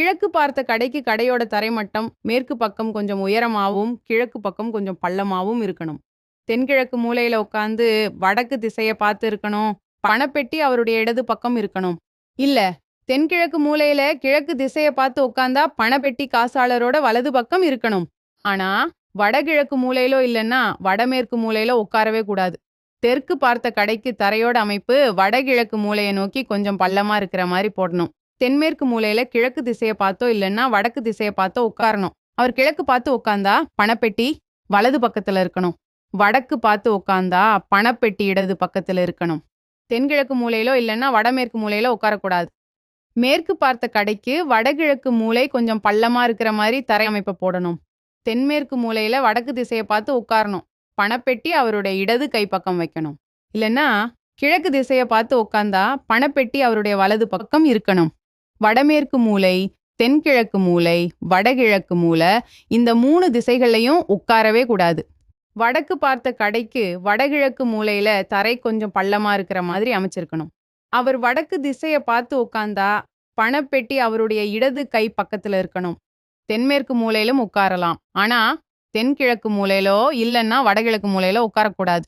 கிழக்கு பார்த்த கடைக்கு கடையோட தரைமட்டம் மேற்கு பக்கம் கொஞ்சம் உயரமாவும் கிழக்கு பக்கம் கொஞ்சம் பள்ளமாவும் இருக்கணும். தென்கிழக்கு மூலையில உட்காந்து வடக்கு திசைய பார்த்து இருக்கணும். பணப்பெட்டி அவருடைய இடது பக்கம் இருக்கணும். இல்ல தென்கிழக்கு மூலையில கிழக்கு திசையை பார்த்து உட்கார்ந்தா பணப்பெட்டி காசாளரோட வலது பக்கம் இருக்கணும். ஆனா வடகிழக்கு மூலையிலோ இல்லைன்னா வடமேற்கு மூலையில உட்காரவே கூடாது. தெற்கு பார்த்த கடைக்கு தரையோட அமைப்பு வடகிழக்கு மூலையை நோக்கி கொஞ்சம் பள்ளமா இருக்கிற மாதிரி போடணும். தென்மேற்கு மூலையில கிழக்கு திசையை பார்த்தோ இல்லைன்னா வடக்கு திசையை பார்த்தோ உட்காரணும். அவர் கிழக்கு பார்த்து உட்காந்தா பணப்பெட்டி வலது பக்கத்துல இருக்கணும். வடக்கு பார்த்து உட்காந்தா பணப்பெட்டி இடது பக்கத்துல இருக்கணும். தென்கிழக்கு மூலையிலோ இல்லைன்னா வடமேற்கு மூலையில உட்காரக்கூடாது. மேற்கு பார்த்த கடைக்கு வடகிழக்கு மூலை கொஞ்சம் பள்ளமா இருக்கிற மாதிரி தரை அமைப்பை போடணும். தென்மேற்கு மூலையில வடக்கு திசையை பார்த்து உட்காரணும். பணப்பெட்டி அவருடைய இடது கைப்பக்கம் வைக்கணும். இல்லைன்னா கிழக்கு திசையை பார்த்து உட்காந்தா பணப்பெட்டி அவருடைய வலது பக்கம் இருக்கணும். வடமேற்கு மூலை தென்கிழக்கு மூலை வடகிழக்கு மூலை இந்த மூணு திசைகள்லையும் உட்காரவே கூடாது. வடக்கு பார்த்த கடைக்கு வடகிழக்கு மூலையில தரை கொஞ்சம் பள்ளமா இருக்கிற மாதிரி அமைச்சிருக்கணும். அவர் வடக்கு திசைய பார்த்து உட்கார்ந்தா பணப்பெட்டி அவருடைய இடது கை பக்கத்துல இருக்கணும். தென்மேற்கு மூலையிலும் உட்காரலாம். ஆனா தென்கிழக்கு மூலையிலோ இல்லைன்னா வடகிழக்கு மூலையிலோ உட்காரக்கூடாது.